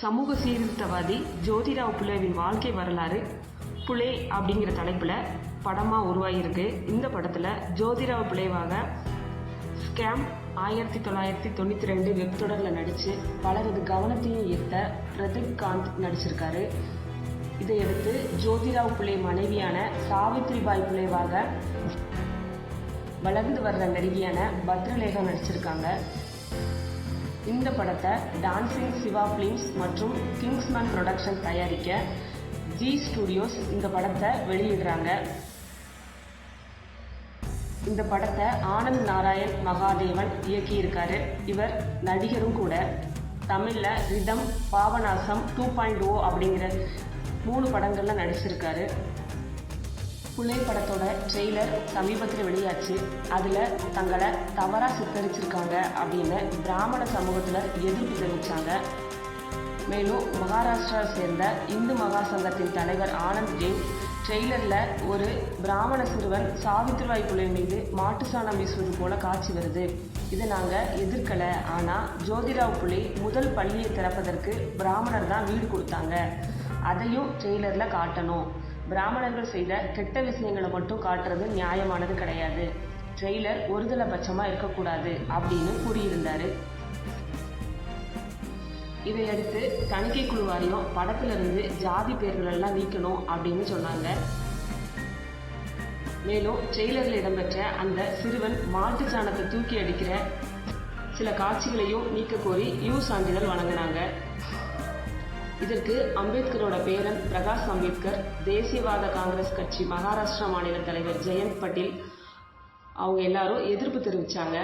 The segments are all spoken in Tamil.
சமூக சீர்திருத்தவாதி ஜோதிராவ் புலேவின் வாழ்க்கை வரலாறு புலே அப்படிங்கிற தலைப்பில் படமாக உருவாகியிருக்கு இந்த படத்தில் ஜோதிராவ் புலேவாக ஸ்கேம் ஆயிரத்தி தொள்ளாயிரத்தி தொண்ணூற்றி ரெண்டு வெப் தொடரில் நடித்து பலரது கவனத்தையும் ஈர்த்த பிரதீப் காந்த் நடிச்சிருக்காரு. இதையடுத்து ஜோதிராவ் புலே மனைவியான சாவித்ரிபாய் புலேவாக வளர்ந்து வர்ற நடிகையான பத்ரலேகா நடிச்சிருக்காங்க. இந்த படத்தை டான்சிங் சிவா ஃபிலிம்ஸ் மற்றும் கிங்ஸ்மேன் ப்ரொடக்ஷன் தயாரிக்க ஜி ஸ்டுடியோஸ் இந்த படத்தை வெளியிடுறாங்க. இந்த படத்தை ஆனந்த் நாராயண் மகாதேவன் இயக்கியிருக்காரு. இவர் நடிகரும் கூட. தமிழில் Rhythm Papanasam two point O அப்படிங்கிற மூணு படங்களில் நடிச்சிருக்காரு. புள்ளை படத்தோட ட்ரெய்லர் சமீபத்தில் வெளியாச்சு. அதில் தங்களை தவறாக சித்தரிச்சிருக்காங்க அப்படின்னு பிராமண சமூகத்தில் எதிர்ப்பு தெரிவித்தாங்க மேலும் மகாராஷ்டிராவை சேர்ந்த இந்து மகா சங்கத்தின் தலைவர் ஆனந்த் ஜெயின் ட்ரெய்லரில் ஒரு பிராமண சிறுவன் சாவித்ரிபாய் புள்ளை மீது மாட்டு சாணம் வீசுவது போல காட்சி வருது. இதை நாங்கள் எதிர்க்கலை. ஆனால் ஜோதிராவ் புள்ளி முதல் பள்ளியை திறப்பதற்கு பிராமணர் தான் வீடு கொடுத்தாங்க. அதையும் ட்ரெய்லரில் காட்டணும். பிராமணர்கள் செய்த கெட்ட விஷயங்களை மட்டும் காட்டுறது நியாயமானது கிடையாது. ட்ரெய்லர் ஒருதலை பட்சமாக இருக்கக்கூடாது அப்படின்னு கூறியிருந்தாரு. இதையடுத்து தணிக்கை குழு வாரியம் படத்திலிருந்து ஜாதி பேர்களெல்லாம் நீக்கணும் அப்படின்னு சொன்னாங்க. மேலும் ட்ரெய்லரில் இடம்பெற்ற அந்த சிறுவன் மாட்டு சாணத்தை தூக்கி அடிக்கிற சில காட்சிகளையும் நீக்க கோரி யூ சான்றிதழ் வழங்கினாங்க. இதற்கு அம்பேத்கரோட பேரன் பிரகாஷ் அம்பேத்கர் தேசியவாத காங்கிரஸ் கட்சி மகாராஷ்டிரா மாநில தலைவர் ஜெயந்த் பட்டேல் அவங்க எல்லாரும் எதிர்ப்பு தெரிவித்தாங்க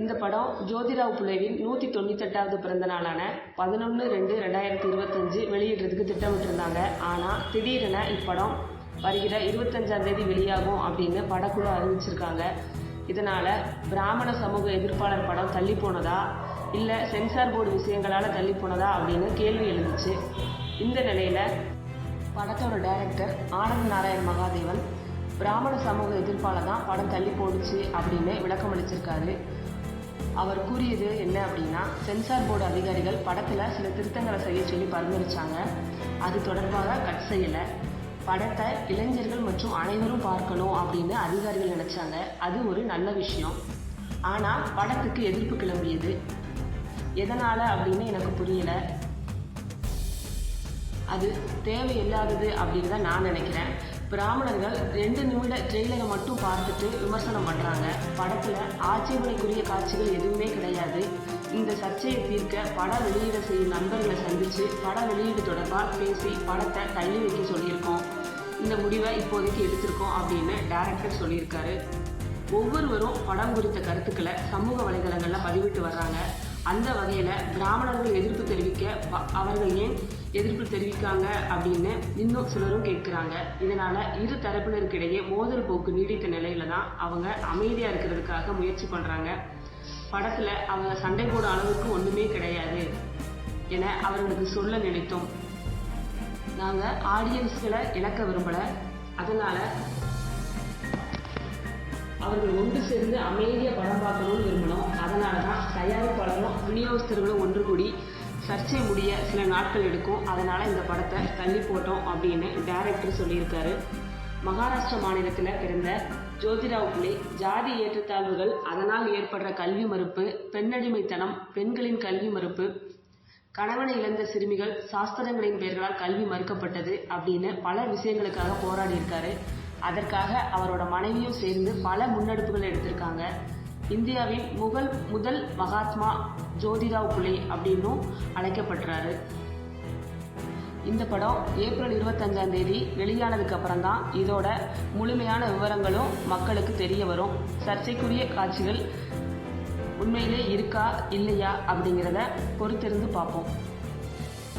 இந்த படம் ஜோதிராவ் புலேவின் நூற்றி தொண்ணூத்தெட்டாவது பிறந்த நாளான பதினொன்று ரெண்டு ரெண்டாயிரத்தி இருபத்தஞ்சு வெளியிடுறதுக்கு திட்டமிட்டிருந்தாங்க. ஆனால் திடீரென இப்படம் வருகிற இருபத்தஞ்சாம் தேதி வெளியாகும் அப்படின்னு படக்குழு அறிவிச்சிருக்காங்க. இதனால் பிராமண சமூக எதிர்ப்பாளர் படம் தள்ளி போனதா? இல்லை சென்சார் போர்டு விஷயங்களால் தள்ளி போனதா அப்படின்னு கேள்வி எழுந்துச்சு. இந்த நிலையில் படத்தோட டைரக்டர் ஆனந்த் நாராயண் மகாதேவன் பிராமண சமூக எதிர்ப்பால் தான் படம் தள்ளி போடுச்சு அப்படின்னு விளக்கம் அளிச்சிருக்காரு. அவர் கூறியது என்ன அப்படின்னா சென்சார் போர்டு அதிகாரிகள் படத்தில் சில திருத்தங்களை செய்ய சொல்லி பரிந்துரைச்சாங்க. அது தொடர்பாக கட் செய்யலை. படத்தை இளைஞர்கள் மற்றும் அனைவரும் பார்க்கணும் அப்படின்னு அதிகாரிகள் நினச்சாங்க. அது ஒரு நல்ல விஷயம். ஆனால் படத்துக்கு எதிர்ப்பு கிளம்பியது. எதனால் அப்படின்னு எனக்கு புரியலை. அது தேவையில்லாதது அப்படின்னு தான் நான் நினைக்கிறேன். பிராமணர்கள் ரெண்டு நிமிட ட்ரெய்லரை மட்டும் பார்த்துட்டு விமர்சனம் பண்ணுறாங்க படத்தில் ஆட்சேபனைக்குரிய காட்சிகள் எதுவுமே கிடையாது. இந்த சர்ச்சையை தீர்க்க பட வெளியீடு செய்யும் நண்பர்களை சந்தித்து பட வெளியீடு தொடர்பாக பேசி படத்தை தள்ளி வைக்க சொல்லியிருக்கோம். இந்த முடிவை இப்போதைக்கு எடுத்திருக்கோம் அப்படின்னு டேரக்டர் சொல்லியிருக்காரு. ஒவ்வொருவரும் படம் குறித்த கருத்துக்களை சமூக வலைதளங்களில் பதிவிட்டு வர்றாங்க. அந்த வகையில் பிராமணர்கள் எதிர்ப்பு தெரிவிக்க அவர்கள் ஏன் எதிர்ப்பு தெரிவிக்காங்க அப்படின்னு இன்னும் சிலரும் கேட்குறாங்க. இதனால் இரு தரப்பினருக்கிடையே மோதல் போக்கு நீடித்த நிலையில தான் அவங்க அமைதியாக இருக்கிறதுக்காக முயற்சி பண்ணுறாங்க படத்தில் அவங்க சண்டை போட அளவுக்கு ஒன்றுமே கிடையாது என அவர்களுக்கு சொல்ல நினைத்தோம். நாங்கள் ஆடியன்ஸ்களை இழக்க விரும்பலை. அதனால் அவர்கள் ஒன்று சேர்ந்து அமைதியாக படம் பார்க்கணும்னு விரும்பணும். அதனால தான் தயாரிப்பாளரும் விநியோகஸ்தர்களும் ஒன்று கூடி சர்ச்சை முடிய சில நாட்கள் எடுக்கும். அதனால் இந்த படத்தை தள்ளி போட்டோம் அப்படின்னு டைரக்டர் சொல்லியிருக்காரு. மகாராஷ்டிரா மாநிலத்தில் பிறந்த ஜோதிராவ் புலே ஜாதி ஏற்றத்தாழ்வுகள் அதனால் ஏற்படுற கல்வி மறுப்பு பெண்ணடிமைத்தனம் பெண்களின் கல்வி மறுப்பு கணவனை இழந்த சிறுமிகள் சாஸ்திரங்களின் பெயர்களால் கல்வி மறுக்கப்பட்டது அப்படின்னு பல விஷயங்களுக்காக போராடி இருக்காரு அதற்காக அவரோட மனைவியும் சேர்ந்து பல முன்னெடுப்புகள் எடுத்திருக்காங்க. இந்தியாவின் முகல் முதல் மகாத்மா ஜோதிதா புலே அப்படின்னும் அழைக்கப்படுறாரு. இந்த படம் ஏப்ரல் இருபத்தஞ்சாம் தேதி வெளியானதுக்கு அப்புறம் தான் இதோட முழுமையான விவரங்களும் மக்களுக்கு தெரிய வரும். சர்ச்சைக்குரிய காட்சிகள் உண்மையிலே இருக்கா இல்லையா அப்படிங்கிறத பொறுத்திருந்து பார்ப்போம்.